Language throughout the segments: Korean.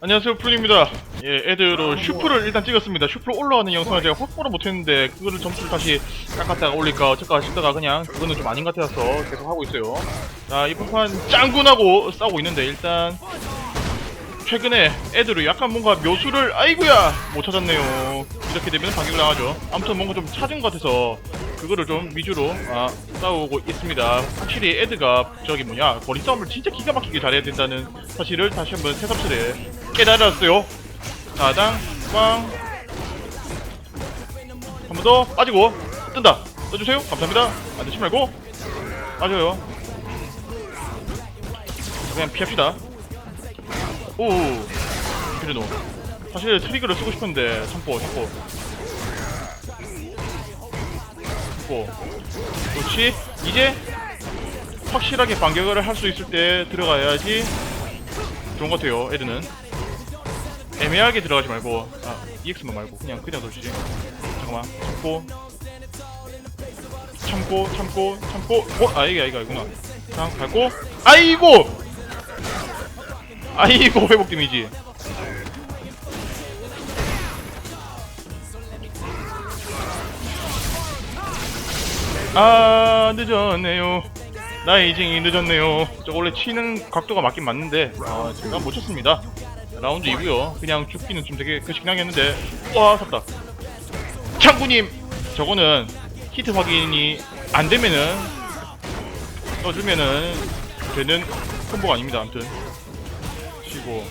안녕하세요 풀입니다. 예 애들로 슈프를 일단 찍었습니다. 슈프로 올라가는 영상을 제가 확보를 못했는데 그거를 점수를 다시 깎았다가 올릴까 어쩔까 싶다가 그냥 그거는 좀 아닌 것 같아서 계속 하고 있어요. 자 이번 판 짱군하고 싸우고 있는데 일단 최근에 애들이 약간 뭔가 묘수를 아이구야! 못 찾았네요. 이렇게 되면 반격을 당하죠. 아무튼 뭔가 좀 찾은 것 같아서 그거를 좀 위주로 아, 싸우고 있습니다. 확실히 애드가 저기 뭐냐 거리 싸움을 진짜 기가 막히게 잘해야 된다는 사실을 다시 한번 새삼스레 깨달았어요. 자당 빵한번 더. 빠지고. 뜬다. 떠주세요. 감사합니다. 안 되지 말고. 빠져요. 그냥 피합시다. 오 그래도. 사실 트리거를 쓰고 싶은데 참고 참고 참고 그렇지? 이제 확실하게 반격을 할 수 있을 때 들어가야지 좋은 것 같아요 애들은 애매하게 들어가지 말고 아 EX만 말고 그냥 그냥 던지지. 잠깐만. 참고. 참고 참고 참고. 어? 아 이게 아이가 이구나. 자 밟고. 아이고! 아이고 회복 데미지. 아 늦었네요. 나이징이 늦었네요. 저 원래 치는 각도가 맞긴 맞는데 아 제가 못 쳤습니다 라운드 2고요. 그냥 죽기는 좀 되게 그식하게 했는데. 와 샀다. 창구님 저거는 히트 확인이 안 되면은 떠주면은 되는 콤보가 아닙니다 아무튼. 치고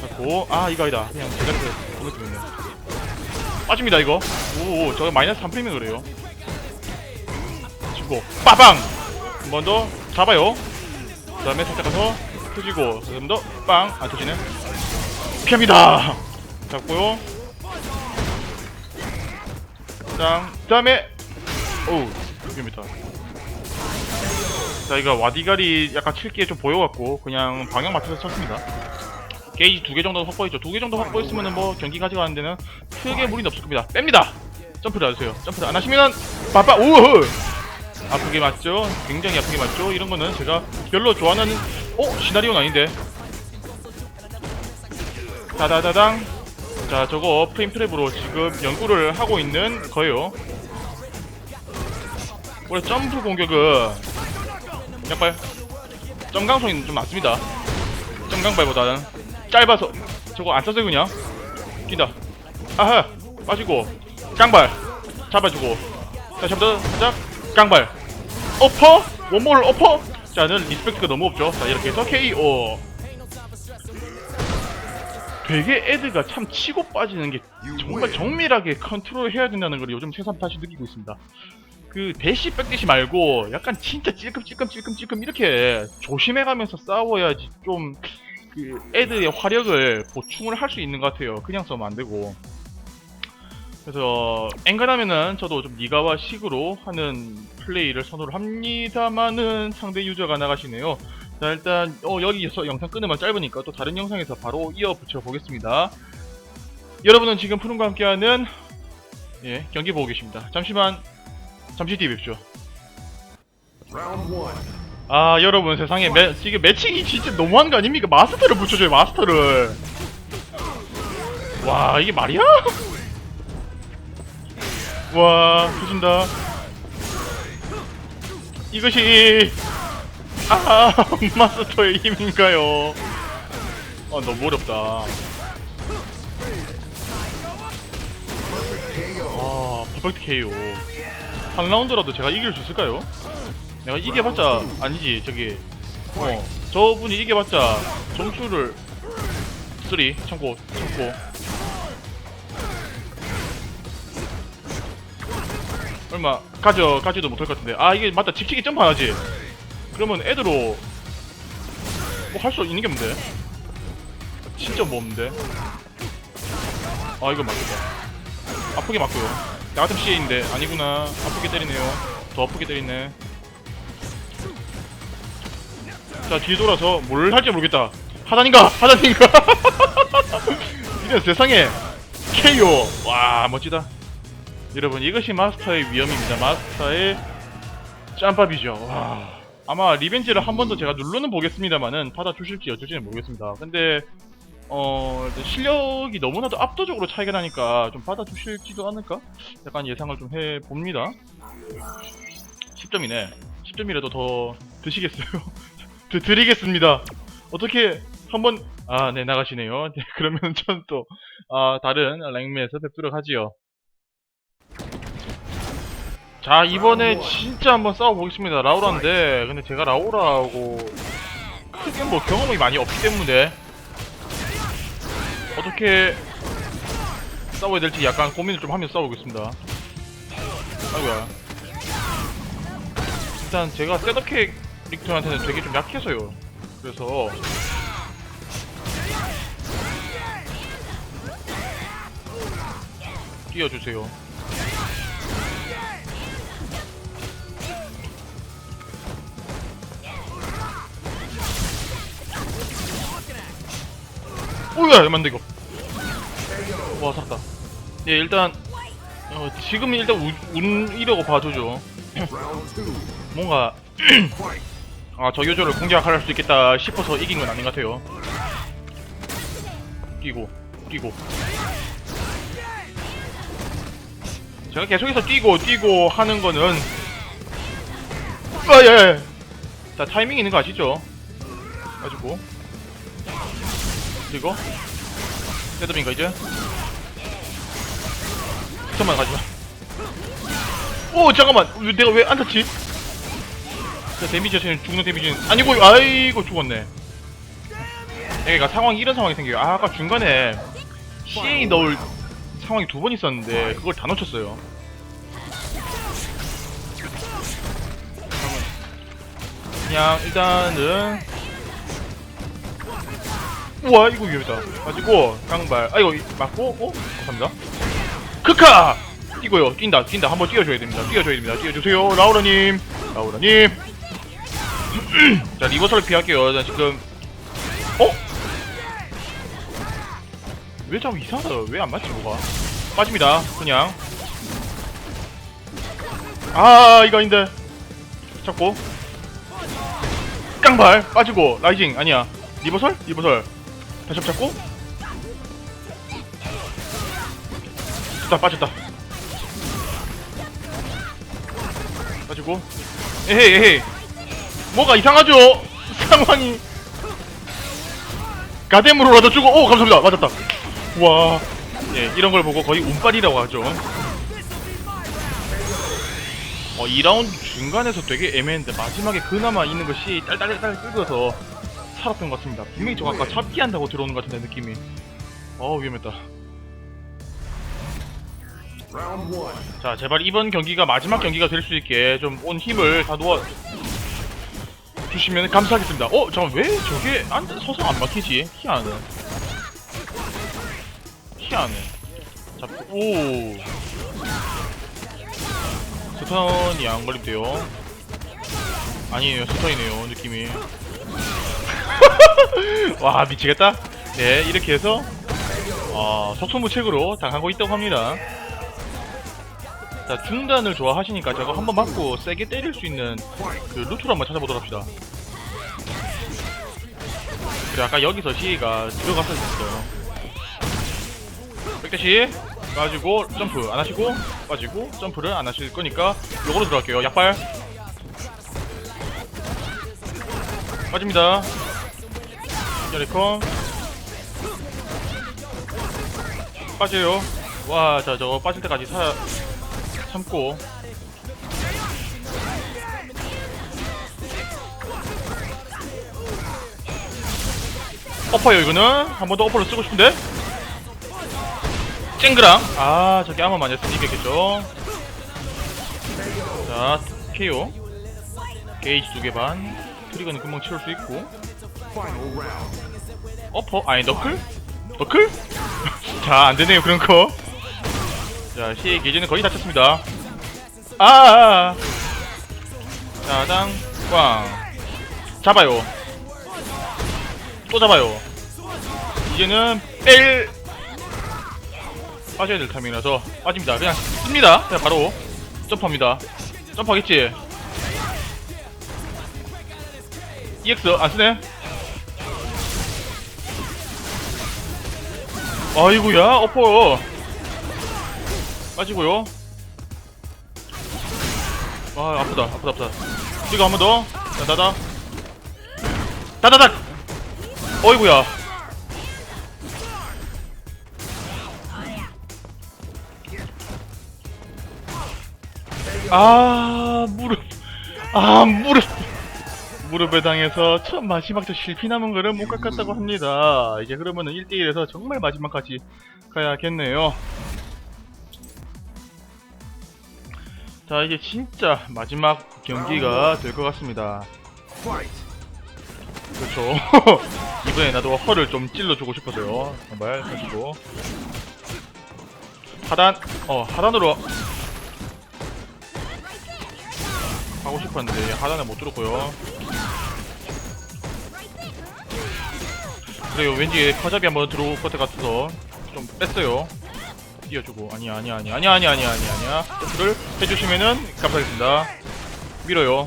잡고. 아 이거 아니다. 그냥 제대로 보내주겠네 빠집니다 이거. 오 저거 마이너스 3프리면 그래요. 치고 빠방 한 번 더 잡아요. 그 다음에 살짝 가서 터지고 한번더 빵! 안 터지네 피합니다. 잡고요. 짱. 그다음에 오우 위험했다. 자 이거 와디가리 약간 칠기에 좀 보여갖고 그냥 방향 맞춰서 쳤습니다. 게이지 두 개 정도 확보했죠. 두 개 정도 확보했으면은 뭐 경기 가져가는 데는 크게 무리는 없을 겁니다. 뺍니다. 점프를 해주세요. 점프를 안 하시면 빠빠. 오우 아프게 맞죠? 굉장히 아프게 맞죠? 이런 거는 제가 별로 좋아하는 어? 시나리오는 아닌데 다다다당. 자 저거 프레임 트랩으로 지금 연구를 하고 있는 거예요. 원래 점프 공격은 약발 점강성이 좀 낮습니다. 점강발보다는 짧아서 저거 안 써서 그냥. 낀다. 아하 빠지고. 깡발. 잡아주고. 다시 한번 더 살짝 깡발. 어퍼? 원몰 어퍼? 자는 리스펙트가 너무 없죠. 자 이렇게 해서 KO 되게 애드가 참 치고 빠지는 게 정말 정밀하게 컨트롤 해야 된다는 걸 요즘 새삼 다시 느끼고 있습니다. 그 대시 뺏기시 말고 약간 진짜 찔끔 찔끔 찔끔 찔끔 이렇게 조심해가면서 싸워야지 좀 그 애드의 화력을 보충을 할 수 있는 것 같아요. 그냥 써면 안 되고. 그래서 엔간하면은 저도 좀 니가와 식으로 하는 플레이를 선호를 합니다만은 상대 유저가 나가시네요. 자 일단 어, 여기서 영상 끊으면 짧으니까 또 다른 영상에서 바로 이어 붙여 보겠습니다. 여러분은 지금 푸른과 함께하는 예 경기 보고 계십니다. 잠시만 잠시 뒤에 뵙죠. 아 여러분 세상에 매, 지금 매칭이 진짜 너무한 거 아닙니까? 마스터를 붙여줘요 마스터를. 와 이게 말이야? 와 터진다. 이것이 아 마스터의 힘인가요? 아 너무 어렵다. 아 퍼펙트 KO. 한 라운드라도 제가 이길 수 있을까요? 내가 이겨봤자 아니지 저기 어 저분이 이겨봤자 점수를 쓰리 참고 참고 얼마 가져 가지도 못할 것 같은데 아 이게 맞다 직치기 점프 하나지 그러면 애들로 뭐 할 수 있는 게 뭔데? 진짜 뭐 없는데? 아 이거 맞겠다. 아프게 맞고요. 나 같은 CA인데. 아니구나. 아프게 때리네요. 더 아프게 때리네. 자 뒤에 돌아서 뭘 할지 모르겠다. 하단인가? 하단인가? 이런 세상에. KO 와 멋지다. 여러분 이것이 마스터의 위험입니다. 마스터의 짬밥이죠. 와 아마 리벤지를 한 번 더 제가 누르는 보겠습니다만은 받아주실지 어쩔지는 모르겠습니다. 근데 어 실력이 너무나도 압도적으로 차이가 나니까 좀 받아주실지도 않을까? 약간 예상을 좀 해봅니다. 10점이네. 10점이라도 더 드시겠어요? 드, 드리겠습니다. 어떻게 한번 아 네 나가시네요. 네, 그러면 전 또 아, 다른 랭매에서 뵙도록 하지요 자 이번에 진짜 한번 싸워보겠습니다. 라우라인데. 근데 제가 라우라하고 크게 뭐 경험이 많이 없기 때문에 어떻게 싸워야 될지 약간 고민을 좀 하면서 싸워보겠습니다. 아이고야. 일단 제가 셋업 캐릭터한테는 되게 좀 약해서요. 그래서 뛰어주세요 오야 이거. 와 살았다. 예 일단 어, 지금 일단 운, 운이라고 봐주죠. 뭔가 아저 요조를 공략할 수 있겠다 싶어서 이긴 건 아닌 것 같아요. 뛰고 뛰고. 제가 계속해서 뛰고 뛰고 하는 거는 아예. 자 타이밍 있는 거 아시죠? 가지고 그리고. 헤드빈가 이제. 잠깐만 가지마. 오 잠깐만. 왜- 내가 왜 안 탔지? 그 데미지 자체는 죽는 데미지는 아니고 아이고 죽었네. 얘가 상황이 이런 상황이 생겨요. 아, 아까 중간에 CA 넣을 상황이 두 번 있었는데 그걸 다 놓쳤어요. 그냥 일단은 우와 이거 위험하다. 가지고 깡발. 아 이거 맞고? 어? 감사합니다. 크카! 뛰고요. 뛴다 뛴다. 한번 뛰어줘야 됩니다. 뛰어줘야 됩니다. 뛰어주세요. 라우라님. 라우라님. 자 리버설을 피할게요. 자 지금. 어? 왜 자꾸 이상하다. 왜 안 맞지 뭐가? 빠집니다. 그냥. 아 이거 아닌데. 잡고. 깡발. 빠지고. 라이징. 아니야. 리버설? 리버설 다시 잡고. 됐다 빠졌다. 빠지고. 에헤이 에헤이. 뭐가 이상하죠? 상황이. 가뎀으로라도 주고. 오 감사합니다. 맞았다. 와. 예, 이런 걸 보고 거의 운빨이라고 하죠. 어, 2라운드 중간에서 되게 애매했는데 마지막에 그나마 있는 것이 딸딸딸 긁어서 살았던 것 같습니다. 분명히 저 아까 잡기 한다고 들어오는 것 같은데 느낌이. 어 위험했다. 자 제발 이번 경기가 마지막 경기가 될 수 있게 좀 온 힘을 다 놓아 주시면 감사하겠습니다. 어 잠깐 왜 저게 안 서서 안 막히지? 희한해. 희한해. 잡고 오. 스턴이 안 걸립대요. 아니에요, 스턴이네요, 느낌이. 와, 미치겠다. 네, 이렇게 해서, 어, 속수무책으로 당하고 있다고 합니다. 자, 중단을 좋아하시니까 저거 한번 맞고 세게 때릴 수 있는 그 루트를 한번 찾아보도록 합시다. 그래, 아까 여기서 시가 들어갔었어요. 백대시 빠지고 점프 안 하시고 빠지고 점프를 안 하실 거니까 요거로 들어갈게요 약발 빠집니다 여리컴 빠져요. 와자 저거 빠질 때까지 사 참고. 엎어요 이거는? 한 번더 엎어를 쓰고 싶은데? 쨍그랑. 아 저기 아마 맞았으면 이겼겠죠. 자 KO 게이지 두 개 반. 트리거는 금방 치울 수 있고 어퍼 아니 너클? 너클? 자 안되네요 그런 거 자 시의 게이지는 거의 다 찼습니다 아아아 자당 꽝 잡아요 또 잡아요 이제는 뺄 빠져야 될 타이밍이라서 빠집니다. 그냥 씁니다. 그냥 바로 점프합니다. 점프하겠지? EX 안 쓰네? 아이고야 어퍼. 빠지고요. 아 아프다 아프다 아프다. 이거 한 번 더. 다다다 다다닥 어이구야. 아 무릎. 아 무릎 무릎에 당해서 첫 마지막 저 실피 남은 거를 못 깎았다고 합니다. 이제 그러면은 1대1에서 정말 마지막까지 가야겠네요. 자 이제 진짜 마지막 경기가 될 것 같습니다. 그렇죠. 이번에 나도 허를 좀 찔러주고 싶어서요. 정말 가지고. 하단 어 하단으로 하고 싶었는데 하단을 못 들었고요 그래요. 왠지 커잡이 한번 들어올 것 같아서 좀 뺐어요. 띄워주고. 아니야 아니야 아니야. 아니야 아니야 아니야 아니야 아니야. 점프를 해주시면은 감사하겠습니다. 밀어요.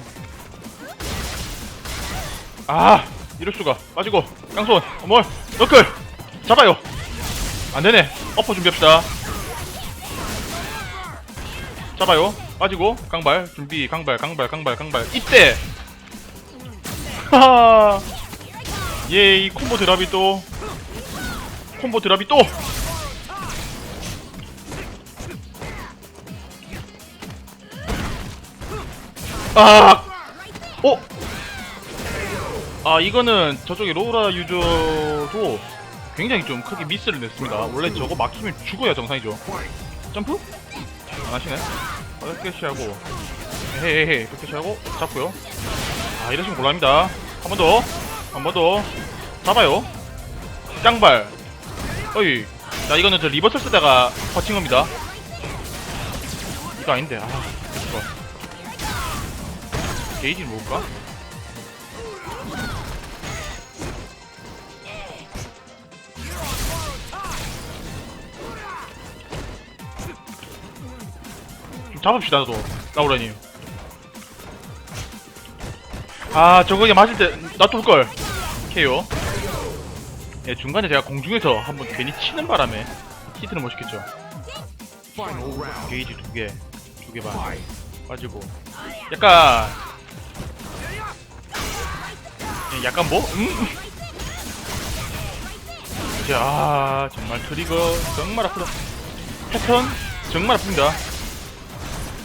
아 이럴수가. 빠지고. 깡손 어머 너클. 잡아요. 안되네. 어퍼 준비합시다. 잡아요. 빠지고. 강발. 준비. 강발 강발 강발 강발. 이때. 하하 예이 콤보 드랍이 또. 콤보 드랍이 또. 아! 어? 아 이거는 저쪽에 로우라 유저도 굉장히 좀 크게 미스를 냈습니다. 원래 저거 막히면 죽어야 정상이죠. 점프? 안 하시네. 이렇게 시하고. 헤헤헤 이렇게 시하고. 잡고요. 아 이러시면 곤란합니다. 한 번 더 한 번 더. 잡아요. 짱발. 어이. 자 이거는 저 리버설 쓰다가 버틴 겁니다. 이거 아닌데. 아 이거 게이지는 뭘까? 좀 잡읍시다 또. 나오라님 아 저거 이제 맞을 때 놔둘걸. 케요 예 중간에 제가 공중에서 한번 괜히 치는 바람에 히트는 못 시켰죠. 게이지 두개 두 개 반 빠지고. 약간 예, 약간 뭐? 음? 이제 아 정말 트리거 정말 아프다. 패턴 정말 아픕니다.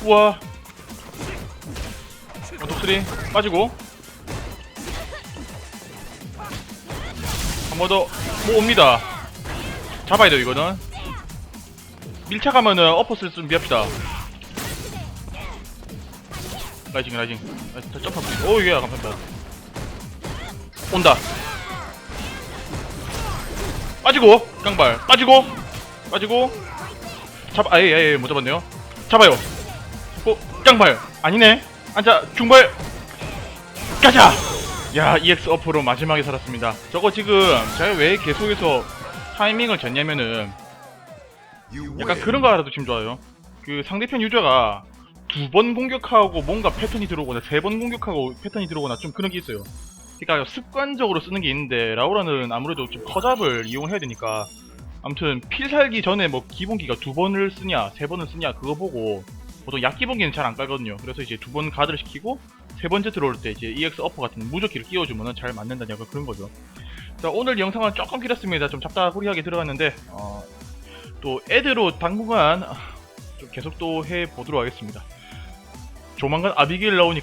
우와. 어, 독수리 빠지고 한 번 더 모읍니다. 잡아야 돼요 이거는. 밀착하면은 어퍼 쓸 준비합시다. 라이징 라이징. 아, 오 예, 감사합니다. 온다. 빠지고 깡발. 빠지고 빠지고. 잡 아예 아예 못 잡았네요. 잡아요. 어 깡발. 아니네. 앉아 중발. 가자 야 EX 어프로 마지막에 살았습니다 저거 지금 제가 왜 계속해서 타이밍을 졌냐면은 약간 그런 거 알아도 지금 좋아요. 그 상대편 유저가 두 번 공격하고 뭔가 패턴이 들어오거나 세 번 공격하고 패턴이 들어오거나 좀 그런 게 있어요. 그러니까 습관적으로 쓰는 게 있는데 라우라는 아무래도 좀 커잡을 이용해야 되니까 아무튼 필 살기 전에 뭐 기본기가 두 번을 쓰냐 세 번을 쓰냐 그거 보고 보통 약 기본기는 잘 안 깔거든요. 그래서 이제 두 번 가드를 시키고 세 번째 들어올 때 이제 EX 어퍼 같은 무적기를 끼워주면은 잘 맞는다냐 그런 거죠. 자 오늘 영상은 조금 길었습니다. 좀 잡다구리하게 들어갔는데 어, 또 애드로 당분간 좀 계속 또 해보도록 하겠습니다. 조만간 아비게일 나오니까